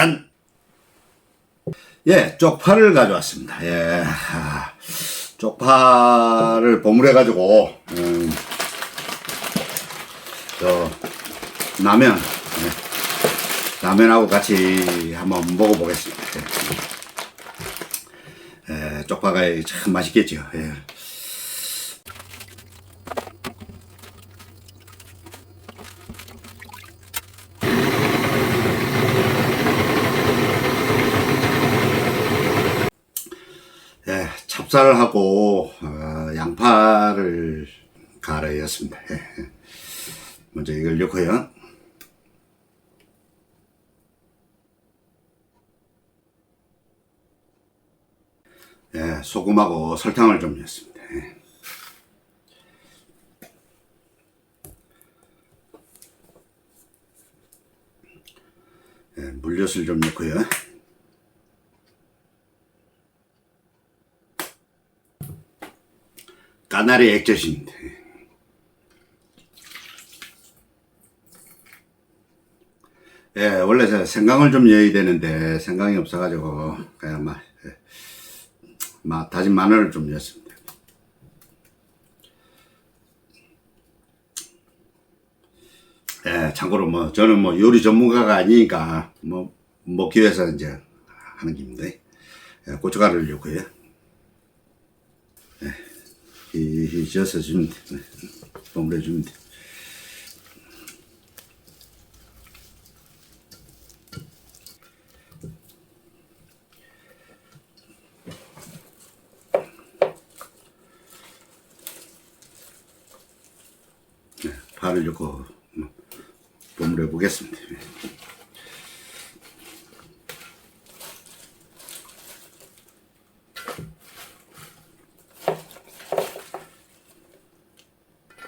짠! 예, 쪽파를 가져왔습니다. 예, 아, 쪽파를 버무려가지고, 음, 저, 라면, 예, 라면하고 같이 한번 먹어보겠습니다. 예, 예, 쪽파가 참 맛있겠죠. 예. 예, 찹쌀하고 어, 양파를 갈아였습니다. 먼저 이걸 넣고요. 예, 소금하고 설탕을 좀 넣습니다. 예. 예, 물엿을 좀 넣고요. 까나리 액젓입니다. 예, 원래 저 생강을 좀 넣어야 되는데 생강이 없어가지고 그냥 막, 예, 막 다진 마늘을 좀 넣었습니다. 예, 참고로 뭐 저는 뭐 요리 전문가가 아니니까 뭐 먹기 위해서 이제 하는 겁니다. 예, 고춧가루를 넣고요. 이 져서 주면 돼. 네, 버무려 주면 돼. 네, 파를 넣고 뭐, 버무려 보겠습니다.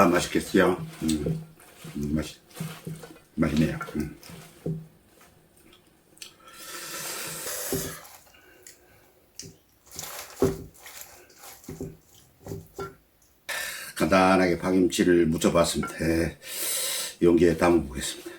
아 맛있겠어요. 음, 음, 맛있 맛있네요. 음. 간단하게 파김치를 묻혀봤습니다. 예, 용기에 담아보겠습니다.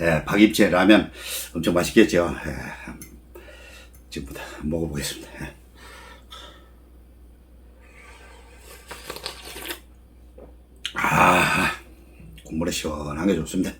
예, 박임채 라면 엄청 맛있겠죠. 예, 지금부터 먹어보겠습니다. 예. 아, 국물이 시원한 게 좋습니다.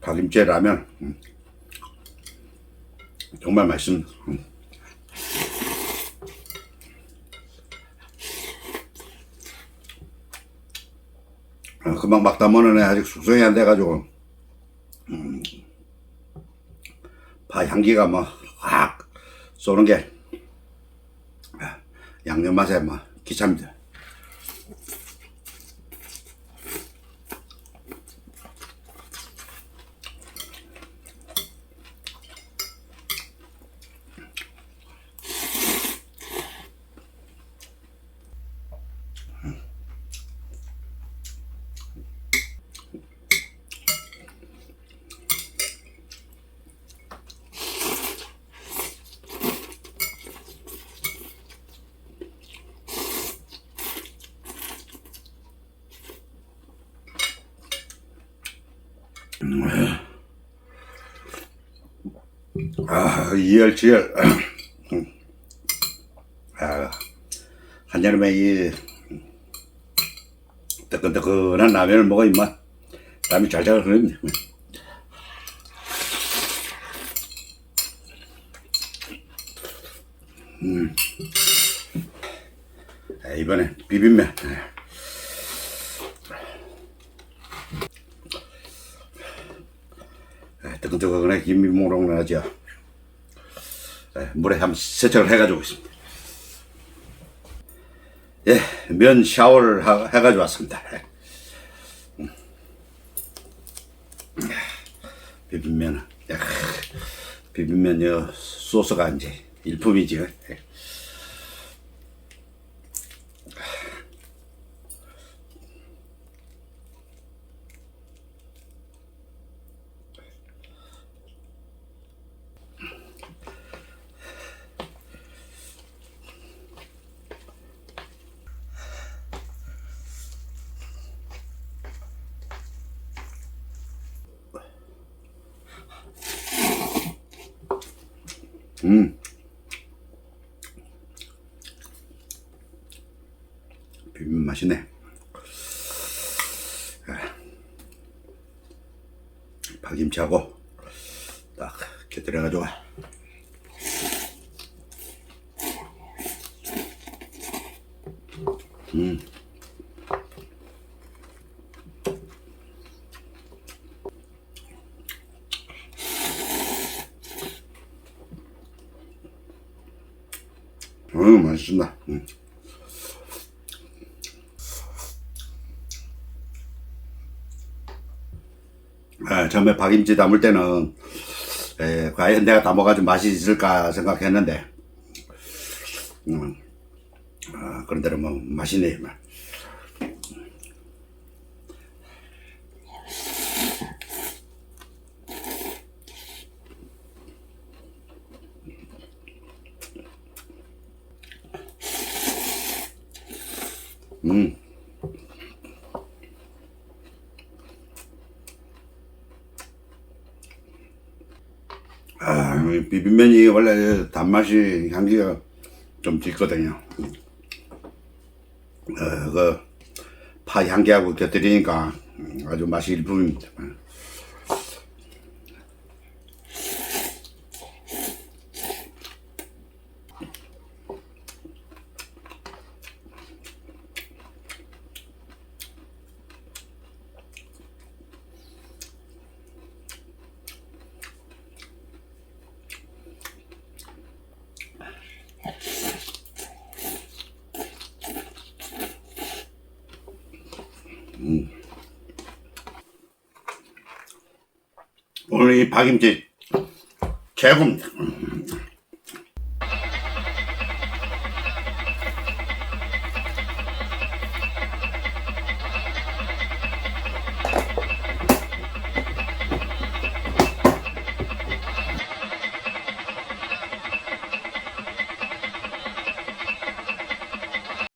박임채 라면 음. 정말 맛있습니다. 음. 아, 금방 막 담으는 애 아직 숙성이 안 돼가지고 음. 파 향기가 뭐 확 쏘는 게 아, 양념 맛에 뭐 기차입니다. 아, 이열치열. 아, 한여름에 이 뜨끈뜨끈한 라면을 먹어 임마. 땀이 잘잘 흐릅니다. 음. 아, 이번에 비빔면. 아, 뜨끈뜨끈하게 김미모록 나죠. 예, 물에 한번 세척을 해가지고 있습니다. 예, 면 샤워를 하, 해가지고 왔습니다. 예. 음. 비빔면, 야, 비빔면 요 소스가 이제 일품이죠. 음. 비빔 맛이네. 아. 박김치하고 딱 곁들여가지고 음 맛있습니다. 음. 아, 처음에 박임치 담을 때는 에, 과연 내가 담아가지고 맛이 있을까 생각했는데 음, 아, 그런대로 뭐 맛있네 음. 아, 이 비빔면이 원래 단맛이 향기가 좀 짙거든요. 어, 그, 파 향기하고 곁들이니까, 음, 아주 맛이 일품입니다. 이 박임지. 음.